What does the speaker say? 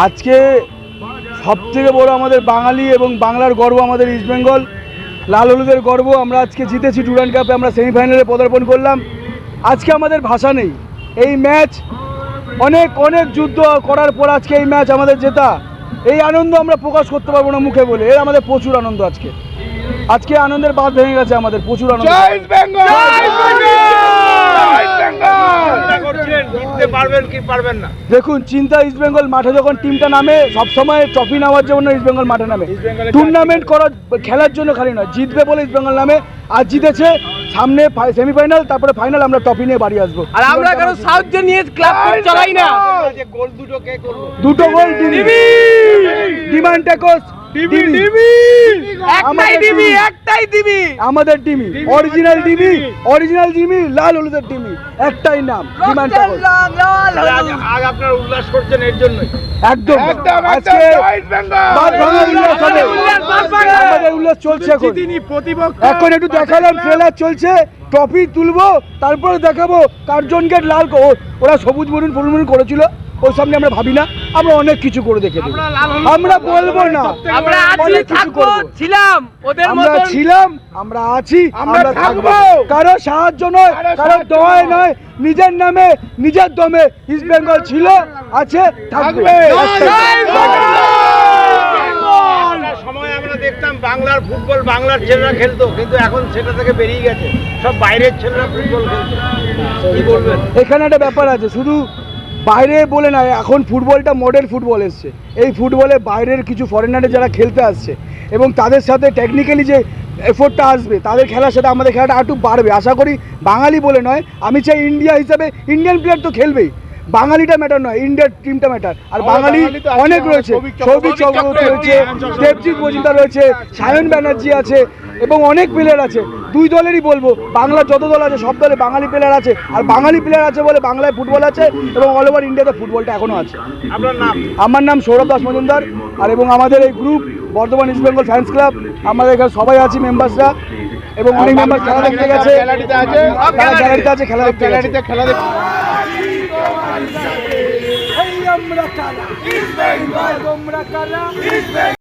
আজকে সব থেকে বড় আমাদের বাঙালি এবং বাংলার গর্ব আমাদের ইস্টবেঙ্গল লাল হলুদের গর্ব আমরা আজকে জিতেছি টুরান কাপে আমরা সেমিফাইনালে পদার্পণ করলাম। আজকে আমাদের ভাষা নেই। এই ম্যাচ অনেক অনেক যুদ্ধ করার পর আজকে এই ম্যাচ আমাদের জেতা। এই আনন্দ আমরা প্রকাশ করতে পারব না মুখে বলে। এর আমাদের প্রচুর আনন্দ আজকে। আজকে আনন্দের বাদ ভেঙে গেছে আমাদের প্রচুর আনন্দ। দেখুন চিন্তা ইস্টবেঙ্গল মাঠে যখন টিমটা নামে সবসময় ট্রফি নেওয়ার জন্য ইস্টবেঙ্গল মাঠে নামে। টুর্নামেন্ট করার খেলার জন্য খালি নয় জিতবে বলে ইস্টবেঙ্গল নামে আর জিতেছে সামনে সেমিফাইনাল তারপরে ফাইনাল আমরা ট্রফি নিয়ে বাড়ি আসব। আর আমরা কারও সাহায্য নিয়ে ক্লাব চালাই না। দুটো গোল ডিমান্ড টেকোস ডিবি একটাই দিবি একটাই দিবি আমাদের টিমি অরিজিনাল টিমি অরিজিনাল টিমি লাল হলুদের টিমি একটাই নাম ডিমান্ড টেকোস আজ আপনার উল্লাস করছেন এর জন্যই। একদম। আজকে বাদ ভাঙা উল্লাস হবে। আমাদের উল্লাস চলছে এখন। এখন একটু দেখালাম ট্রেলার চলছে। ট্রফি তুলবো তারপরে দেখাবো। কার্জন গেট লাল ওরা সবুজ মরুন ফুল মরুন করেছিল। ওই সামনে আমরা ভাবি না আমরা অনেক কিছু করে দেখে দেবো আমরা বলব না আমরা অনেক কিছু করব। ছিলাম আমরা ছিলাম আমরা আছি আমরা থাকব। কারও সাহায্য নয় কারও দোয়ায় নয়। নিজের নামে নিজের দমে ইস্ট বেঙ্গল ছিল আছে থাকবে। সময় আমরা দেখতাম বাংলার ফুটবল বাংলার ছেলেরা খেলতো কিন্তু এখন সেটা থেকে বেরিয়ে গেছে। সব বাইরের ছেলেরা ফুটবল খেলতো কি বলবেন? এখানে একটা ব্যাপার আছে শুধু বাইরে বলে না এখন ফুটবলটা মডেল ফুটবল এসছে। এই ফুটবলে বাইরের কিছু ফরেনারে যারা খেলতে আসছে এবং তাদের সাথে টেকনিক্যালি যে এফোর্টটা আসবে তাদের খেলার সাথে আমাদের খেলাটা আরটু বাড়বে। আশা করি বাঙালি বলে নয় আমি চাই ইন্ডিয়া হিসাবে ইন্ডিয়ান প্লেয়ার তো খেলবেই। বাঙালিটা ম্যাটার নয় ইন্ডিয়ার টিমটা ম্যাটার আর বাঙালি অনেক রয়েছে সৌভিক চক্রবর্তী রয়েছে দেবজিৎ মজুমদার রয়েছে সায়ন ব্যানার্জি আছে এবং অনেক প্লেয়ার আছে। দুই দলেরই বলব। বাংলা যত দল আছে সব দলে বাঙালি প্লেয়ার আছে। আর বাঙালি প্লেয়ার আছে বলে বাংলায় ফুটবল আছে এবং অল ওভার ইন্ডিয়াতে ফুটবলটা এখনও আছে। আপনার নাম? আমার নাম সৌরভ দাস মজুমদার। আর এবং আমাদের এই group Bardhaman East Bengal fans club আমাদের এখানে সবাই আছি মেম্বার্সরা এবং অনেক মেম্বার খেলা দেখতে গেছে। গ্যালারিতে আছে? খেলা দেখতে গেছে। খেলা দেখ আমরা কারা? তোমরা কারা?